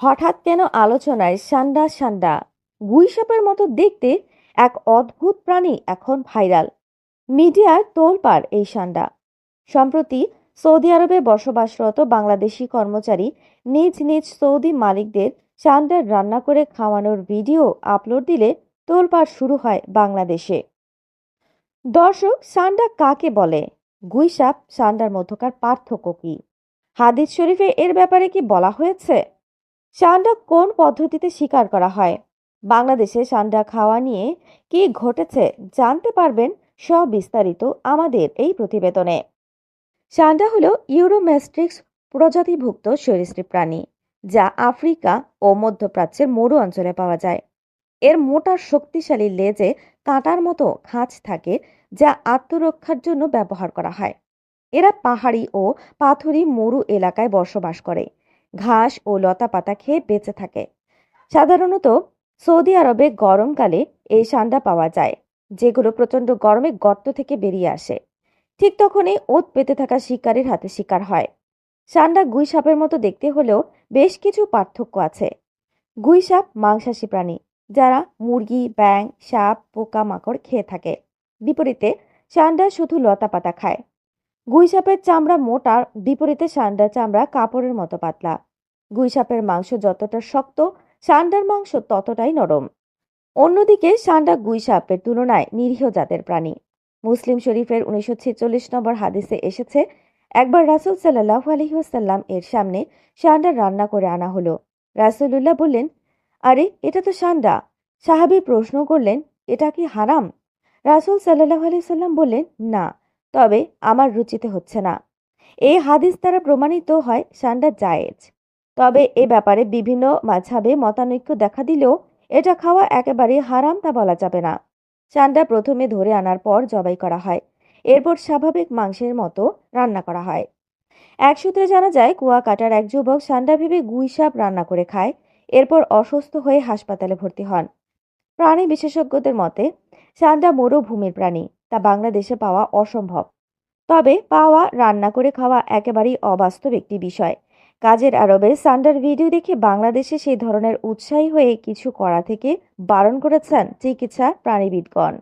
হঠাৎ কেন আলোচনায় সান্ডা সান্ডা, গুইসাপের মতো দেখতে এক অদ্ভুত প্রাণী এখন ভাইরাল। মিডিয়ার তোলপাড় এই সান্ডা। সম্প্রতি সৌদি আরবে বসবাসরত বাংলাদেশি কর্মচারী নিজ নিজ সৌদি মালিকদের সান্ডার রান্না করে খাওয়ানোর ভিডিও আপলোড দিলে তোলপাড় শুরু হয় বাংলাদেশে। দর্শক, সান্ডা কাকে বলে? গুইসাপ সান্ডার মধ্যকার পার্থক্য কি? হাদিস শরীফে এর ব্যাপারে কি বলা হয়েছে? সান্ডা কোন পদ্ধতিতে শিকার করা হয়? বাংলাদেশে সান্ডা খাওয়া নিয়ে কি ঘটেছে জানতে পারবেন সবিস্তারিত আমাদের এই প্রতিবেদনে। সান্ডা হল ইউরোমেস্ট্রিক্স প্রজাতিভুক্ত সরীসৃপ প্রাণী, যা আফ্রিকা ও মধ্যপ্রাচ্যের মরু অঞ্চলে পাওয়া যায়। এর মোটা শক্তিশালী লেজে কাঁটার মতো খাঁজ থাকে, যা আত্মরক্ষার জন্য ব্যবহার করা হয়। এরা পাহাড়ি ও পাথুরি মরু এলাকায় বসবাস করে। ঘাস ও লতা পাতা খেয়ে বেঁচে থাকে। সাধারণত সৌদি আরবে গরমকালে এই সান্ডা পাওয়া যায়, যেগুলো প্রচণ্ড গরমে গর্ত থেকে বেরিয়ে আসে। ঠিক তখনই ওত পেতে থাকা শিকারীর হাতে শিকার হয়। সান্ডা গুই সাপের মতো দেখতে হলেও বেশ কিছু পার্থক্য আছে। গুই সাপ মাংসাশী প্রাণী, যারা মুরগি ব্যাং সাপ পোকা মাকড় খেয়ে থাকে। বিপরীতে সান্ডা শুধু লতা পাতা খায়। গুই সাপের চামড়া মোটার বিপরীতে সান্ডার চামড়া কাপড়ের মতো পাতলা। গুই সাপের মাংস যতটা শক্ত, সান্ডার মাংস ততটাই নরম। অন্যদিকে, সান্ডা গুইসাপের তুলনায় নিরীহ জাতের প্রাণী। মুসলিম শরীফের উনিশশো ছেচল্লিশ নম্বর হাদিসে এসেছে, একবার রাসুল সাল্লাহ আলহিহাসাল্লাম এর সামনে সান্ডা রান্না করে আনা হলো। রাসুলুল্লাহ বললেন, আরে, এটা তো সান্ডা। সাহাবি প্রশ্ন করলেন, এটা কি হারাম? রাসুল সাল্লাহ আলি সাল্লাম বললেন, না, তবে আমার রুচিতে হচ্ছে না। এই হাদিস দ্বারা প্রমাণিত হয় সান্ডা জায়েজ। তবে এ ব্যাপারে বিভিন্ন মাঝাবে মতানৈক্য দেখা দিলেও এটা খাওয়া একেবারে হারাম তা বলা যাবে না। সান্ডা প্রথমে ধরে আনার পর জবাই করা হয়। এরপর স্বাভাবিক মাংসের মতো রান্না করা হয়। এক সূত্রে জানা যায়, কুয়াকাটার এক যুবক সান্ডা ভেবে গুই সাপ রান্না করে খায়, এরপর অসুস্থ হয়ে হাসপাতালে ভর্তি হন। প্রাণী বিশেষজ্ঞদের মতে সান্ডা মরুভূমির প্রাণী, তা বাংলাদেশে পাওয়া অসম্ভব। তবে পাওয়া, রান্না করে খাওয়া একেবারেই অবাস্তব একটি বিষয়। কাজের আরবে সান্ডার ভিডিও দেখে বাংলাদেশে সেই ধরনের উৎসাহী হয়ে কিছু করা থেকে বারণ করেছেন চিকিৎসা প্রাণীবিদগণ।